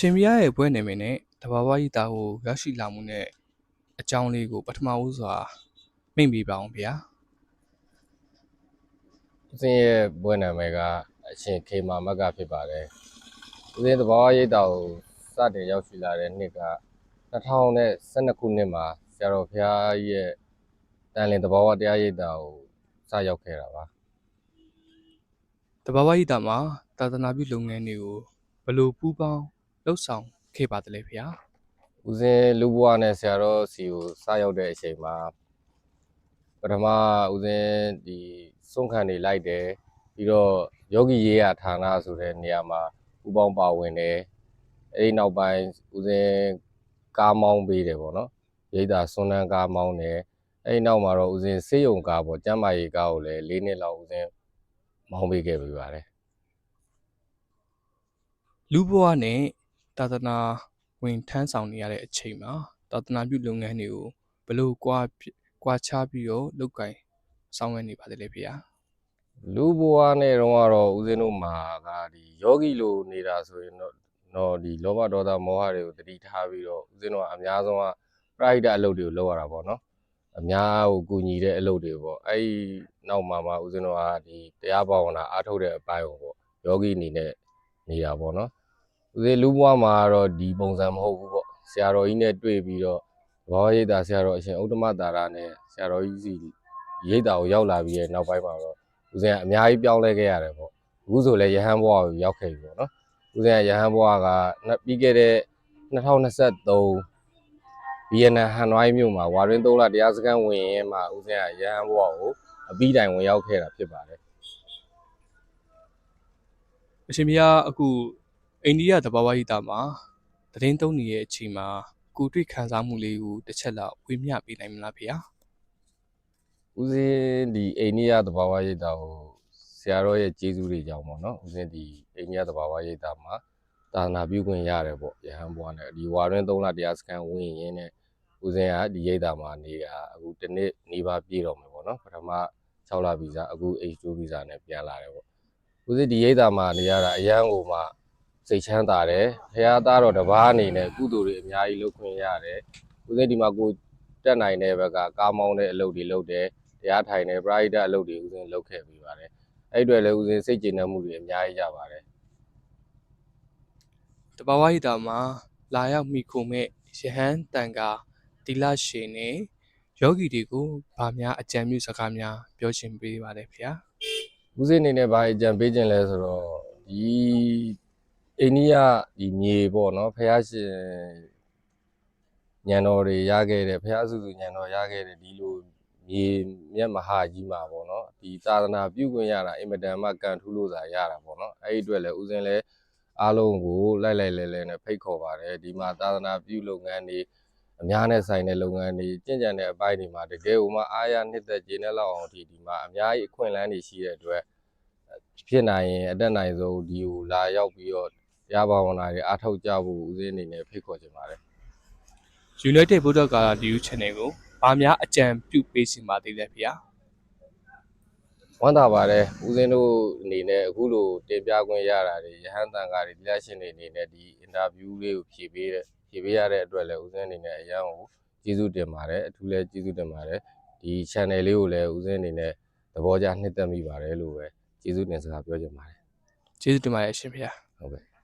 ရှင်ဘုရားရဲ့ဘွဲ့နေမည်နဲ့တဘာဝကြီးတာကိုရရှိလာမှုနဲ့အကြောင်းလေးကို ပထမဦးစွာမိန့်ပေးပါအောင်ဗျာဦးစင်းရဲ့ဘွဲ့နာမည်ကအရှင်ခေမာမက်ကဖြစ်ပါတယ်ဦးစင်းသဘာဝရိပ်တာကိုစတင်ရောက်ရှိလာတဲ့နှစ်က2012ခုနှစ်မှာဆရာတော်ဘုရားကြီးရဲ့တန်လင်သဘာဝတရားရိပ်တာကိုစရောက်ခဲ့တာပါတဘာဝကြီးတာမှာသာသနာပြုလုပ်ငန်းတွေကိုဘယ်လိုပူးပေါင်း လှုပ်ဆောင်ခဲ့ပါသလဲဗျာဦးစင်းလူဘွားနဲ့ဆရာတော်စီကိုစရောက်တဲ့အချိန်မှာပထမဦးစင်းဒီစွန့်ခံနေလိုက်တယ်ပြီးတော့ယောဂီရေးရဌာနဆိုတဲ့နေရာမှာပူပေါင်းပါဝင်တယ်အဲဒီနောက်ပိုင်းဦးစင်းကားမောင်းပေးတယ်ပေါ့နော်ရိတ်တာစွန်းနှန်းကားမောင်းတယ်အဲဒီနောက်မှာတော့ဦးစင်းစေးရုံကားပေါ့ကျမ်းမာရေးကားကိုလည်း၄နှစ်လောက်ဦးစင်းမောင်းပေးခဲ့ပြီးပါတယ်လူဘဝနဲ့ သာသနာဝင်ထမ်းဆောင်နေရတဲ့အချိန်မှာသာသနာပြုလုပ်ငန်းတွေကိုဘယ်လိုကွာကွာခြားပြီးတော့လုပ်ကင်ဆောင်ရွက်နေပါသလဲဗျာလူဘဝနဲ့တော့ကတော့ဦးဇင်းတို့မှာကဒီယောဂီလိုနေတာဆိုရင်တော့တော့ဒီလောဘဒေါသမောဟတွေကိုတတိထားပြီးတော့ဦးဇင်းတို့ကအများဆုံးကပရိဒတ်အလုပ်တွေကိုလုပ်ရတာပေါ့နော်အများကိုကူညီတဲ့အလုပ်တွေပေါ့အဲ့ဒီနောက်မှာမှဦးဇင်းတို့ကဒီတရားဘာဝနာအားထုတ်တဲ့အပိုင်းကိုပေါ့ယောဂီအနေနဲ့နေတာပေါ့နော် ဦးဇင်းလူဘဝမှာကတော့ဒီပုံစံမဟုတ်ဘူးပေါ့ဆရာတော်ကြီးနဲ့တွေ့ပြီးတော့ဘောရိတ်တာဆရာတော်အရှင်ဥဒ္ဓမတာရနဲ့ဆရာတော်ကြီးစီရိတ်တာကိုရောက်လာပြီးတဲ့နောက်ပိုင်းမှာတော့ဦးဇင်းကအများကြီးပြောင်းလဲခဲ့ရတယ်ပေါ့အခုဆိုလည်းရဟန်းဘဝကိုရောက်ခဲ့ပြီပေါ့နော်ဦးဇင်းကရဟန်းဘဝကနှစ်ပြီးခဲ့တဲ့2023ဗီယက်နမ်ဟန်နွိုင်းမြို့မှာဝါရင်း3လတရားစခန်းဝင်ရင်မှဦးဇင်းကရဟန်းဘဝကိုအပြီးတိုင်ဝင်ရောက်ခဲ့တာဖြစ်ပါတယ်အရှင်ဘုရားအခု အိန္ဒိယတဘာဝကြီးတာမှာသတင်းသုံးနေတဲ့အချိန်မှာကိုယ်တွေ့ခံစားမှုလေးကိုတစ်ချက်လောက်ဝေမျှပေးနိုင်မလားဗျာဦးဇင်းဒီအိန္ဒိယသဘာဝရိပ်တာကိုဆရာတော်ရဲ့ကျေးဇူးတွေကြောင့်ပေါ့နော်ဦးဇင်းဒီအိန္ဒိယသဘာဝရိပ်တာမှာသာသနာပြုခွင့်ရတယ်ပေါ့ရဟန်းဘဝနဲ့ဒီဝါရင်း3လတရားစခန်းဝင်ရင်းနဲ့ဦးဇင်းကဒီရိပ်တာမှာနေတာအခုတစ်နှစ်နေပါပြည့်တော့မယ်ပေါ့နော်ပထမ6လဗီဇာအခု H2 ဗီဇာနဲ့ပြန်လာတယ်ပေါ့ဦးဇင်းဒီရိပ်တာမှာနေရတာအရန်ကိုမှ စိတ်ချမ်းသာတယ်ဖခင်သားတော်တစ်ပါးအနေနဲ့ကုသိုလ်တွေအများကြီးလုပ်ခွင့်ရတယ်ဦးဇင်းဒီမှာကိုတက်နိုင်တဲ့ဘက်ကကားမောင်းတဲ့အလုပ်တွေလုပ်တယ်တရားထိုင်တယ်ပရိဒတ်အလုပ်တွေဦးစင်းလုပ်ခဲ့ပြီးပါတယ်အဲ့အတွေလည်းဦးစင်းစိတ်ကျေနပ်မှုတွေအများကြီးရပါတယ်တဘာဝကြီးတာမှာလာရောက်မိခုမဲ့ယဟန်တန်ကာတိလရှင်နဲ့ယောဂီတွေကိုဗာများအကြံပြုစကားများပြောချင်ပေးပါတယ်ဗျာဦးစင်းအနေနဲ့ဘာအကြံပေးခြင်းလဲဆိုတော့ဒီ အိန္ဒိယဒီမြေပေါ့နော်ဖះရှင်ညံတော်တွေရခဲ့တဲ့ဖះစုစုညံတော်ရခဲ့တဲ့ဒီလိုမြေမြတ်မဟာကြီးမှာပေါ့နော်ဒီသာသနာပြုခွင့်ရတာအင်မတန်မှကံထူးလို့သာရတာပေါ့နော်အဲ့ဒီအတွက်လည်းဦးစင်းလည်းအားလုံးကိုလိုက်လိုက်လဲလဲနဲ့ဖိတ်ခေါ်ပါတယ်ဒီမှာသာသနာပြုလုပ်ငန်းတွေအများနဲ့ဆိုင်တဲ့လုပ်ငန်းတွေကြင်ကြံတဲ့အပိုင်းတွေမှာတကယ်ကိုမှအားရနှစ်သက်ကျေနပ်လောက်အောင်ဒီဒီမှာအများကြီးအခွင့်အလမ်းတွေရှိတဲ့အတွက်ဖြစ်နိုင်ရင်အတက်နိုင်ဆုံးဒီကိုလာရောက်ပြီးတော့တ ရားဘာဝနာတွေအားထုတ်ကြဖို့ဦးစင်းအနေနဲ့ဖိတ်ခေါ်ချင်ပါတယ် United ဗုဒ္ဓဂါယာ view channel ကိုဗာများအကြံပြုပေးစီပါသေးတယ်ဗျာဝမ်းသာပါတယ်ဦးစင်းတို့အနေနဲ့အခုလိုတင်ပြခွင့်ရတာတွေရဟန်းတန်ခါတွေတရားရှင်တွေအနေနဲ့ဒီအင်တာဗျူးလေးကိုဖြည့်ပေးတဲ့ဖြည့်ပေးရတဲ့အတွက်လည်းဦးစင်းအနေနဲ့အရန်ကိုကျေးဇူးတင်ပါတယ်အထူးလည်းကျေးဇူးတင်ပါတယ်ဒီ channel လေးကိုလည်းဦးစင်းအနေနဲ့သဘောကျနှစ်သက်မိပါတယ်လို့ပဲကျေးဇူးတင်စကားပြောချင်ပါတယ်ကျေးဇူးတင်ပါတယ်ရှင်ဗျာဟုတ်ကဲ့